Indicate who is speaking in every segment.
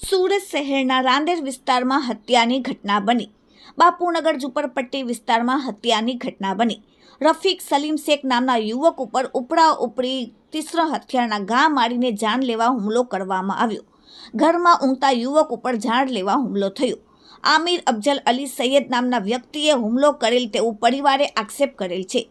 Speaker 1: સુરત શહેરના રાંદેર વિસ્તારમાં હત્યાની ઘટના બની. બાપુનગર ઝુંપડપટ્ટી વિસ્તારમાં હત્યાની ઘટના બની. રફીક સલીમ શેખ નામના યુવક ઉપર ઉપરા ઉપરી તીસરા હથિયારના ઘા મારીને જાન લેવા હુમલો કરવામાં આવ્યો. ઘરમાં ઊંઘતા યુવક ઉપર જાણ લેવા હુમલો થયો. આમિર અફજલ અલી સૈયદ નામના વ્યક્તિએ હુમલો કરેલ તેવું પરિવારે આક્ષેપ કરેલ છે.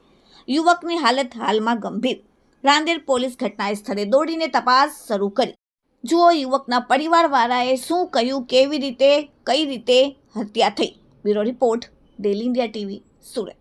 Speaker 1: યુવકની હાલત હાલમાં ગંભીર. રાંદેર પોલીસ ઘટના સ્થળે દોડીને તપાસ શરૂ કરી. જુઓ યુવકના પરિવારવાળાએ શું કહ્યું કેવી રીતે કઈ રીતે હત્યા થઈ bureau report daily India TV Surat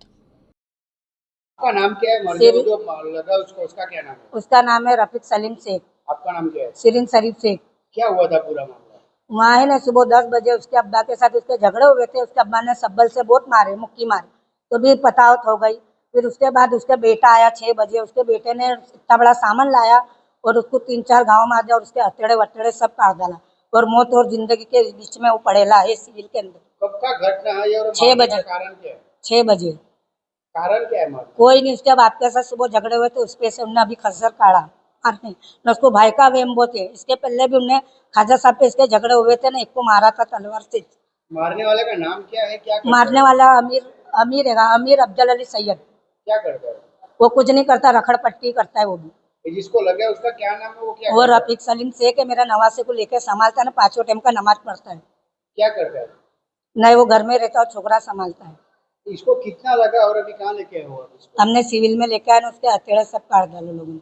Speaker 2: आपका नाम क्या है मरने
Speaker 3: सिरी-
Speaker 2: को जो लगा उसको उसका क्या नाम है
Speaker 3: उसका नाम है रफीक सलीम शेख
Speaker 2: आपका नाम क्या है
Speaker 3: शिरीन शरीफ शेख
Speaker 2: क्या हुआ था पूरा मामला
Speaker 3: वहाँ है ना सुबह दस बजे उसके अब्बा के साथ उसके झगड़े हुए थे उसके अब्बा ने सब्बल से बहुत मारे मुक्की मारी तो भी पतावत हो गई फिर उसके बाद उसके बेटा आया छः बजे उसके बेटे ने इतना बड़ा सामान लाया और उसको तीन चार गाँव मार दिया और उसके हथेड़े वथेड़े सब काट डाला। और मौत और ज़िंदगी के बीच में वो पड़ेला है सिविल के अंदर।
Speaker 2: कब का घटना है और
Speaker 3: छह बजे।
Speaker 2: का कारण क्या है?
Speaker 3: छः बजे।
Speaker 2: कारण क्या है
Speaker 3: कोई नहीं उसके बाप के साथ सुबह झगड़े हुए तो उस पे से उन्होंने अभी खसर काढ़ा। न उसको भाई का वेम्बो थे इसके पहले भी उन्हें खाजा साहब पे इसके झगड़े हुए थे ना एक को मारा था तलवार से।
Speaker 2: मारने वाले का नाम क्या है? क्या
Speaker 3: मारने वाला अमीर अमीर है अमीर अफजल अली सैयद।
Speaker 2: क्या करता है?
Speaker 3: वो कुछ नहीं करता रखड़ पट्टी करता है वो भी।
Speaker 2: जिसको लगे उसका क्या नाम है वो क्या
Speaker 3: वो रफीक सलीम शेख है मेरा नवासे को लेकर संभालता है ना पाँचों टाइम का नमाज़ पढ़ता है।
Speaker 2: क्या करता है?
Speaker 3: नहीं वो घर में रहता है और छोकरा संभालता है।
Speaker 2: इसको कितना लगा और अभी कहाँ लेके आए हो
Speaker 3: हमने सिविल में लेके आया उसके हथेड़े सब काट डाले लोगों ने।